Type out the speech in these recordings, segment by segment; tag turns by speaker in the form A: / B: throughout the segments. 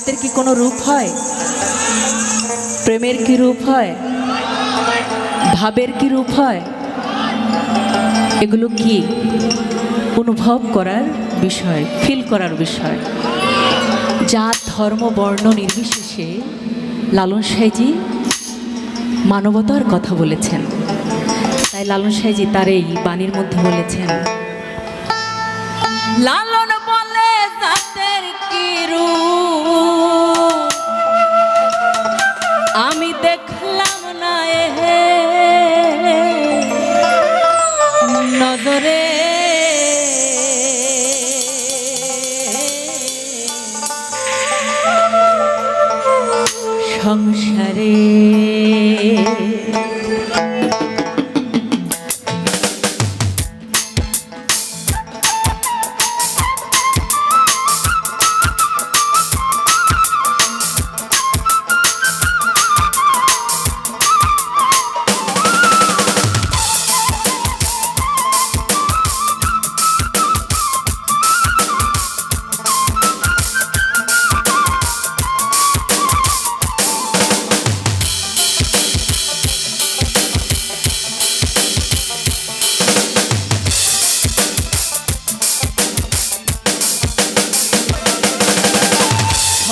A: জাতের কি কোনো রূপ হয়? প্রেমের কি রূপ হয়? ভাবের কি রূপ হয়? এগুলো কি অনুভব করার বিষয় ফিল করার বিষয়? জাত, ধর্ম, বর্ণ নির্বিশেষে লালন সাইজি মানবতার কথা বলেছেন। তাই লালন সাইজি তার এই বাণীর মধ্যে বলেছেন, লালন বলে কি রূপ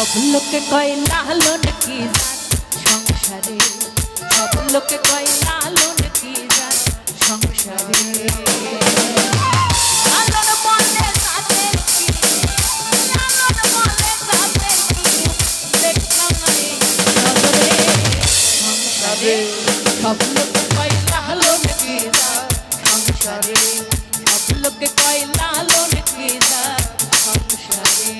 A: সব লোকে কয় লালন কি জাত সংসারে? সব লোকে কয় লালন কি জাত সংসারে। সব লোকে কয় লালন কি সংসারে? সব লোকে কয় লালন কি সংসারে?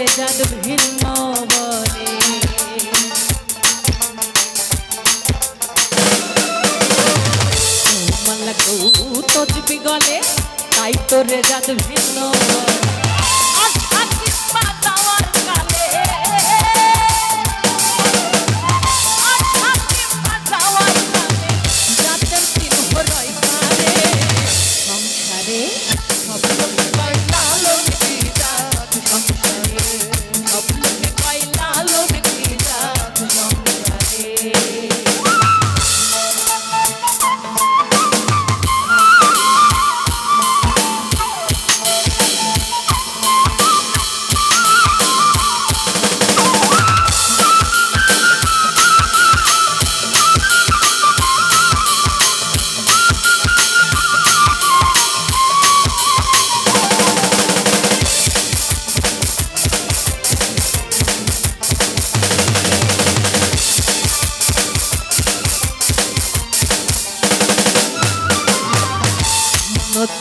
A: আই রেজাদ ভিন্ন বলে তাই তোরে জাগ ভিন্ন বলে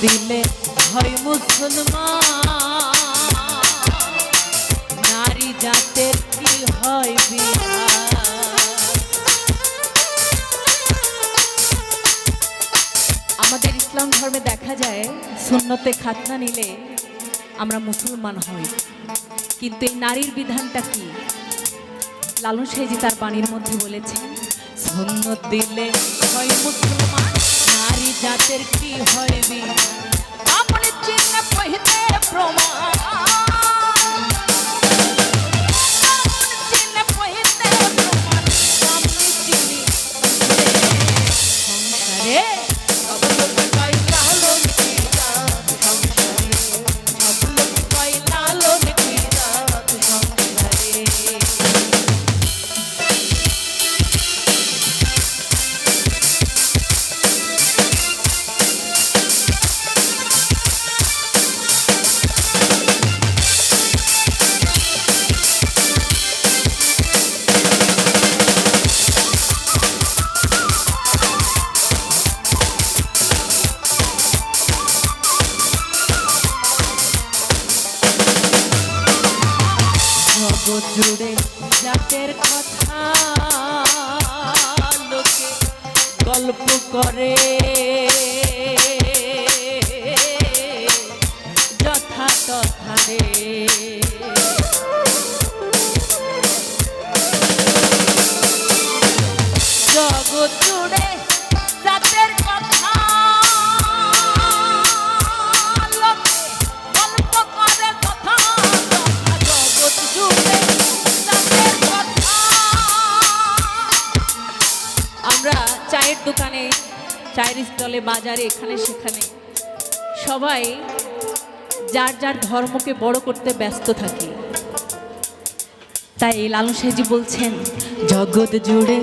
A: দিলে হয় মুসলমান। নারী জাতের কি হয় বিহার? আমাদের ইসলাম ধর্মে দেখা যায়, সুন্নতে খাতনা নিলে আমরা মুসলমান হই। কিন্তু এই নারীর বিধানটা কি? লালন সাইজি তার বাণীর মধ্যে বলেছেন, সুন্নত দিলে হয় মুসলমান। নারী জাতের কি হইবি? আপনি চিহ্ন কহিতে প্রমাণ। জুড়ে জাতের কথা লোকে গল্প করে। চায়ের স্টলে, বাজারে, এখানে, সেখানে। সবাই যার যার ধর্মকে বড় করতে ব্যস্ত থাকে। তাই লালু সাহেজি বলছেন, জগৎ জুড়ে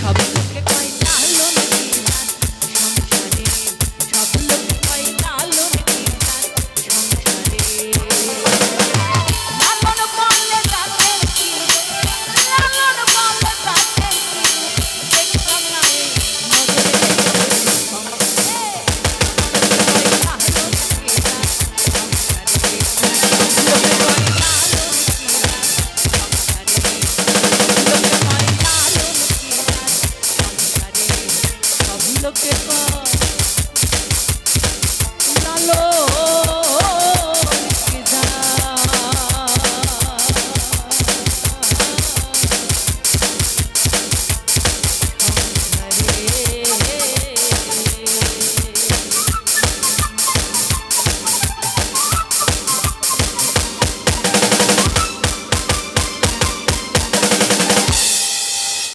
A: সব চোখে কয় কালো look at my